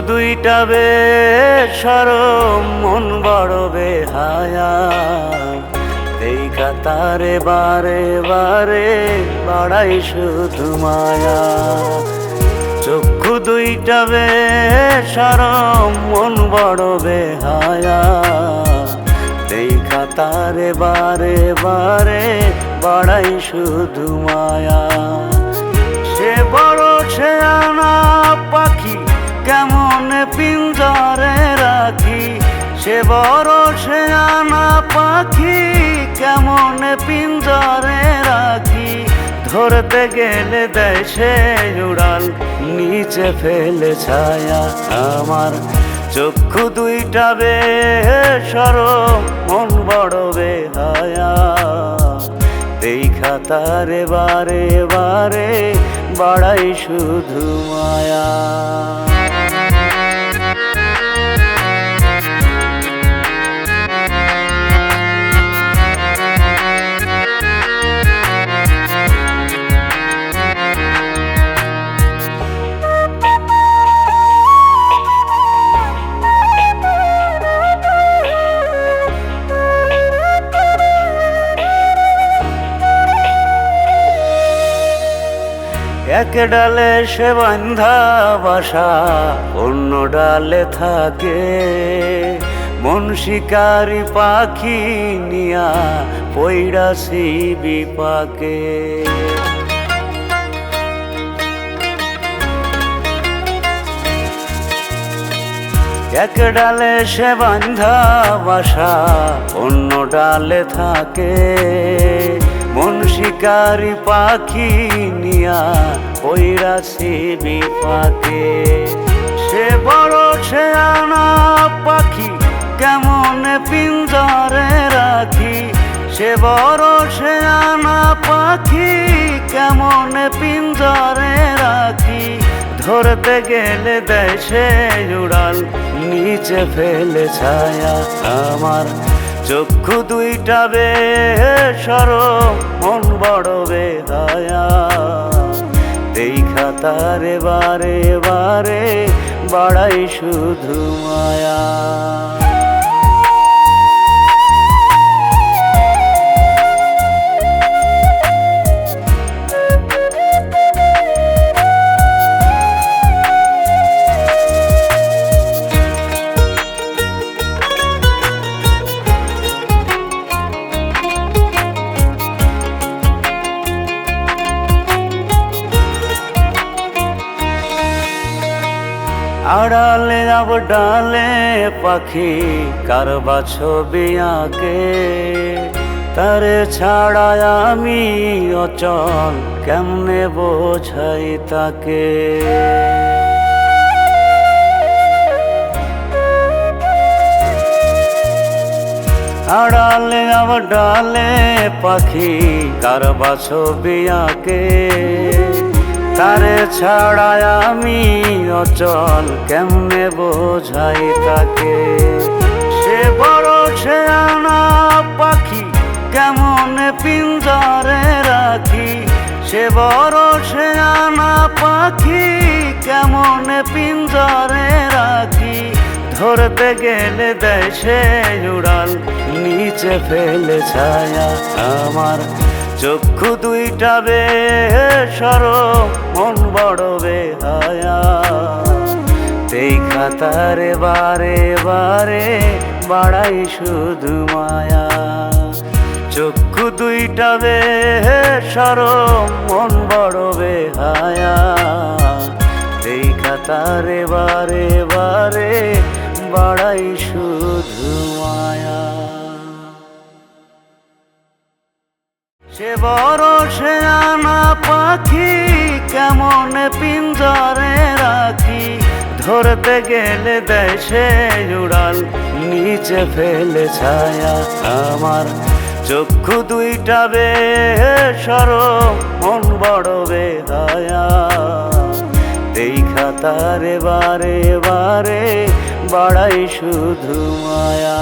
দুইটা বে সরম মন বড় বেহায়া। এই কাতারে বারে বারে, বাড়াই শুধু মায়া। চক্ষু দুইটা বে সরম মন বড় বেহায়া। এই কাতারে বারে বারে, বাড়াই শুধু মায়া। সে বড় সে আনা কেমন পিঞ্জরে রাখি, সে বড় সে আনা পাখি, কেমন পিঞ্জরে রাখি। ধরতে গেলে দেয় সে উড়াল, নিচে ফেলে ছায়া আমার। চক্ষু দুইটা বে সর মন বড় বেহায়া। এই খাতারে বারে বারে বাড়াই শুধু মায়া। এক ডালে সে বান্ধা বাসা, অন্য ডালে থাকে। মন শিকারি পাখি নিয়া পৈরাসি বিপাকে এক ডালে সে বান্ধা বাসা, অন্য ডালে থাকে। মন শিকারি পাখি নিয়া পৈরাসি বিপাকে। সে বড় সে আনা পাখি, কেমন পিঞ্জরে রাখি? সে বড় সে আনা পাখি, কেমন পিঞ্জরে রাখি? ধরতে গেলে দেশে উড়াল, নিচে ফেলে ছায়া আমার। চক্ষু দুইটা বে সর মন বড় বেহায়া। এই খাতারে বারে বারে বাড়াই শুধু মায়া। আড়ালে যাব ডালে পাখি, কার ছবি আঁকে? তারে ছাড়ায় আমি অচল, কেমনে বোঝাই তাকে? আড়ালে যাব ডালে পাখি, কার ছবি আঁকে? তারে ছাড়ায় আমি অচল কেমনে বোঝাই তাকে? সে বড় সে আনা পাখি, কেমন পিঞ্জরে রাখি? সে বড় সে আনা পাখি, কেমন পিঞ্জরে রাখি? ধরতে গেলে দেশে উড়াল, নিচে ফেলে ছায়া আমার চক্ষু দুইটা বে সর, মন বড় বেহায়া এই খাতারে বারে বারে বাড়াই শুধু মায়া। চক্ষু দুইটা বে সর, মন বড় বেহায়া এই খাতারে বারে বারে সে বড় সে আনা পাখি, কেমন পিঞ্জরে রাখি। ধরতে গেলে দেশে উড়াল, নিচে ফেলে ছায়া আমার। চক্ষু দুইটা বে সর মন বড় বেহায়া। এই খাতারে বারে বারে বাড়াই শুধু মায়া।